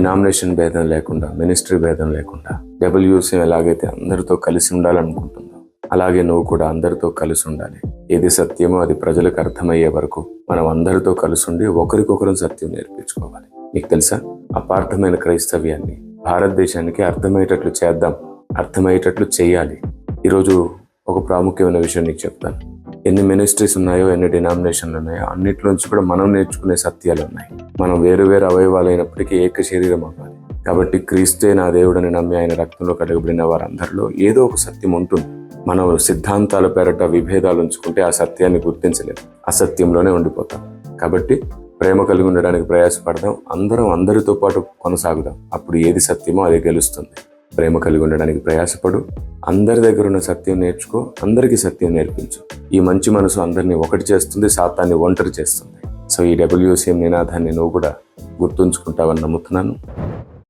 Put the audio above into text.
Denomination భేదం లేకుండా ministry భేదం లేకుండా డబ్ల్యూసీఎం ఎలాగైతే అందరితో కలిసి ఉండాలనుకుంటుందో అలాగే నువ్వు కూడా అందరితో కలిసి ఉండాలి. ఏది సత్యమో అది ప్రజలకు అర్థమయ్యే వరకు మనం అందరితో కలిసి ఉండి ఒకరికొకరు సత్యం నేర్పించుకోవాలి. నీకు తెలుసా? అపార్థమైన క్రైస్తవ్యాన్ని భారతదేశానికి అర్థమయ్యేటట్లు చేద్దాం అర్థమయ్యేటట్లు చేయాలి. ఈరోజు ఒక ప్రాముఖ్యమైన విషయం నీకు చెప్తాను. ఎన్ని మినిస్ట్రీస్ ఉన్నాయో ఎన్ని డినామినేషన్లు ఉన్నాయో అన్నిట్లోంచి కూడా మనం నేర్చుకునే సత్యాలు ఉన్నాయి. మనం వేరు వేరు అవయవాలు అయినప్పటికీ ఏక శరీరం అవ్వాలి కాబట్టి క్రీస్తే నా దేవుడని నమ్మి ఆయన రక్తంలో కడగబడిన వారందరిలో ఏదో ఒక సత్యం ఉంటుంది. మనం సిద్ధాంతాల పేరట విభేదాలు ఉంచుకుంటే ఆ సత్యాన్ని గుర్తించలేము అసత్యంలోనే ఉండిపోతాం. కాబట్టి ప్రేమ కలిగి ఉండడానికి ప్రయాసపడదాం. అందరం అందరితో పాటు కొనసాగుదాం. అప్పుడు ఏది సత్యమో అది గెలుస్తుంది. ప్రేమ కలిగి ఉండడానికి ప్రయాసపడు. అందరి దగ్గర ఉన్న సత్యం నేర్చుకో. అందరికీ సత్యం నేర్పించు. ఈ మంచి మనసు అందరినీ ఒకటి చేస్తుంది సాతాన్ని ఒంటరి చేస్తుంది. సో ఈ డబ్ల్యూసీఎం నినాదాన్ని నువ్వు కూడా గుర్తుంచుకుంటావని నమ్ముతున్నాను.